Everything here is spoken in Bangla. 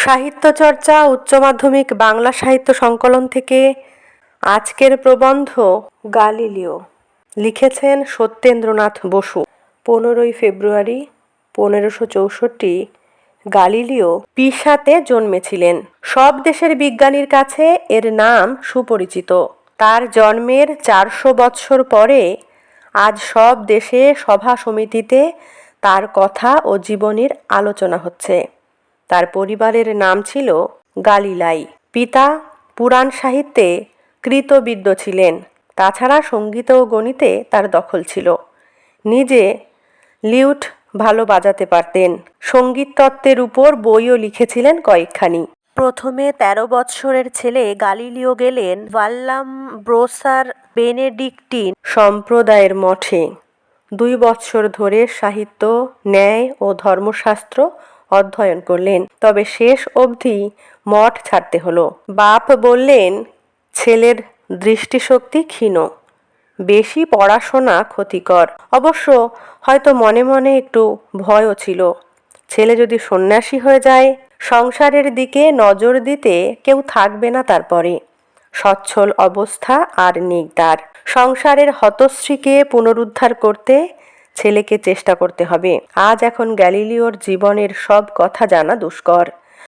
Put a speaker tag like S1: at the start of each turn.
S1: সাহিত্য চর্চা, উচ্চ মাধ্যমিক, বাংলা সাহিত্য সংকলন থেকে আজকের প্রবন্ধ গালিলিও। লিখেছেন সত্যেন্দ্রনাথ বসু। পনেরোই ফেব্রুয়ারি পনেরোশো চৌষট্টি, গালিলিও পিসাতে জন্মেছিলেন। সব দেশের বিজ্ঞানীর কাছে এর নাম সুপরিচিত। তার জন্মের চারশো বৎসর পরে আজ সব দেশে সভা সমিতিতে তার কথা ও জীবনীর আলোচনা হচ্ছে। পরিবারের নাম ছিল গালিলাই। পিতা পুরাণ সাহিত্যে কৃতবিদ্য ছিলেন। তাছাড়া সংগীত ও গণিতে তার দখল ছিল। নিজে লিউট ভালো বাজাতে পারতেন। সংগীত তত্ত্বের উপর বইও লিখেছিলেন কয়েকখানি। প্রথমে তেরো বৎসরের ছেলে গালিলিও গেলেন ভাল্লাম ব্রোসার বেনেডিকটিন সম্প্রদায়ের মঠে। দুই বৎসর ধরে সাহিত্য, ন্যায় ও ধর্মশাস্ত্র অধ্যয়ন করলেন। তবে শেষ অবধি মঠ ছাড়তে হলো। বাপ বললেন, ছেলের দৃষ্টিশক্তি ক্ষীণ। বেশি পড়াশোনা ক্ষতিকর। অবশ্য হয়তো মনে মনে একটু ভয়ও ছিল। ছেলে যদি সন্ন্যাসী হয়ে যায়, সংসারের দিকে নজর দিতে কেউ থাকবে না তারপরে। সচ্ছল অবস্থা আর নেই তার। সংসারের হতশ্রীকে পুনরুদ্ধার করতে ছেলেকে চেষ্টা করতে হবে। আজ এখন গ্যালিলিওর জীবনের সব কথা জানা দুষ্কর।